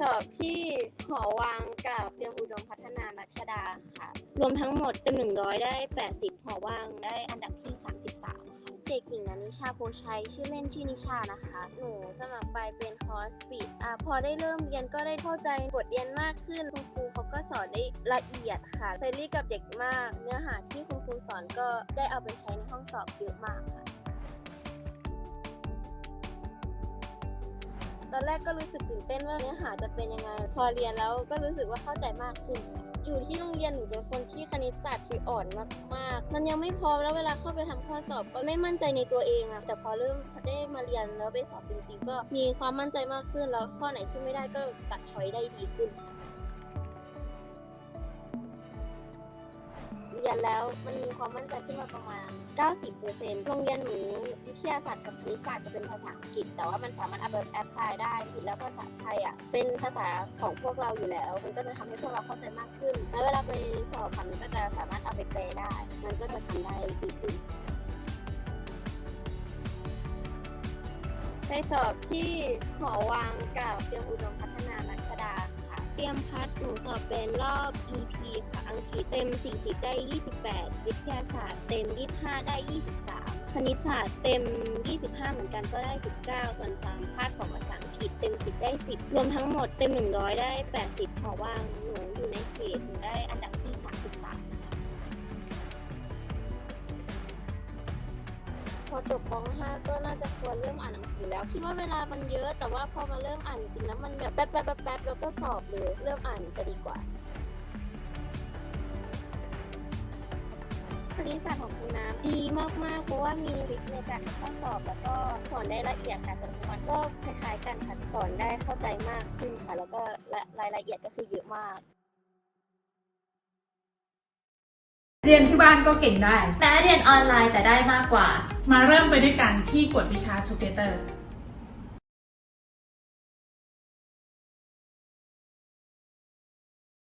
สอบที่หอวังกับเตรียมอุดมพัฒนารัชดาค่ะ รวมทั้งหมดเต็ม100ได้80หอวังได้อันดับที่33ค่ะเด็กหญิงนนิชาโพชัยชื่อเล่นชื่อนิชานะคะ หนูสมัครไปเป็นคอร์สปีดอะพอได้เริ่มเรียนก็ได้เข้าใจบทเรียนมากขึ้นคุณครูเขาก็สอนได้ละเอียดค่ะเฟรนลี่กับเด็กมาก เนื้อหาที่คุณครูสอนก็ได้เอาไปใช้ในห้องสอบเยอะมากค่ะ ตอนแรกก็รู้สึกตื่นเต้นว่าเนื้อหาจะเป็นยังไง พอเรียนแล้วก็รู้สึกว่าเข้าใจมากขึ้นค่ะอยู่ที่โรงเรียนหนูเป็นคนที่คณิตศาสตร์คืออ่อนมากๆ มันยังไม่พร้อมแล้วเวลาเข้าไปทำข้อสอบ ก็ไม่มั่นใจในตัวเองอะแต่พอเริ่มได้มาเรียนแล้วไปสอบจริง ๆ ก็มีความมั่นใจมากขึ้นแล้วข้อไหนที่ไม่ได้ก็ตัดช้อยได้ดีขึ้นค่ะ เรียนแล้ว มันมีความมั่นใจขึ้นมาประมาณ 90%โรงเรียนหนูวิทยาศาสตร์กับคณิตศาสตร์จะเป็นภาษาอังกฤษ แต่ว่ามันสามารถเอาไปแอพพลายได้แล้วภาษาไทยอะเป็นภาษาของพวกเราอยู่แล้ว มันก็จะทำให้พวกเราเข้าใจมากขึ้น แล้วเวลาไปสอบค่ะมันก็จะสามารถเอาไปแปลได้ มันก็จะทำได้ดีขึ้นไปสอบที่หอวังกับเตรียมอุดมพัฒนารัชดาค่ะ เตรียมพัดหนูสอบเป็นรอบ EP ค่ะ อังกฤษเต็ม 40 ได้ 28 วิทยาศาสตร์เต็ม 25 ได้ 23 คณิตศาสตร์เต็ม 25 เหมือนกันก็ได้ 19 ส่วนสามภาคของภาษาอังกฤษเต็ม 10 ได้ 10 รวมทั้งหมดเต็ม 100 ได้ 80 ขอว่างหนูอยู่ในเขตหนูได้อันดับที่ 33 อจบป .5 ก็น่าจะควรเริ่มอ่านหนังสือแล้วคิดว่าเวลามันเยอะ แต่ว่าพอมาเริ่มอ่านจริงแล้วมันแบบแป๊บแป๊บแป๊บแป๊บแล้วก็สอบเลยเริ่มอ่านจะดีกว่าคณิตศาสตร์ของคุณน้ำดีมากๆ เพราะว่ามีวิธีในการทำข้อสอบ แล้วก็สอนได้ละเอียดค่ะสำนวนก็คล้ายๆกันค่ะสอนได้เข้าใจมากขึ้นค่ะ แล้วก็รายละเอียดก็คือเยอะมาก เรียนที่บ้านก็เก่งได้ แม้เรียนออนไลน์แต่ได้มากกว่า มาเริ่มไปด้วยกันที่กวดวิชา Together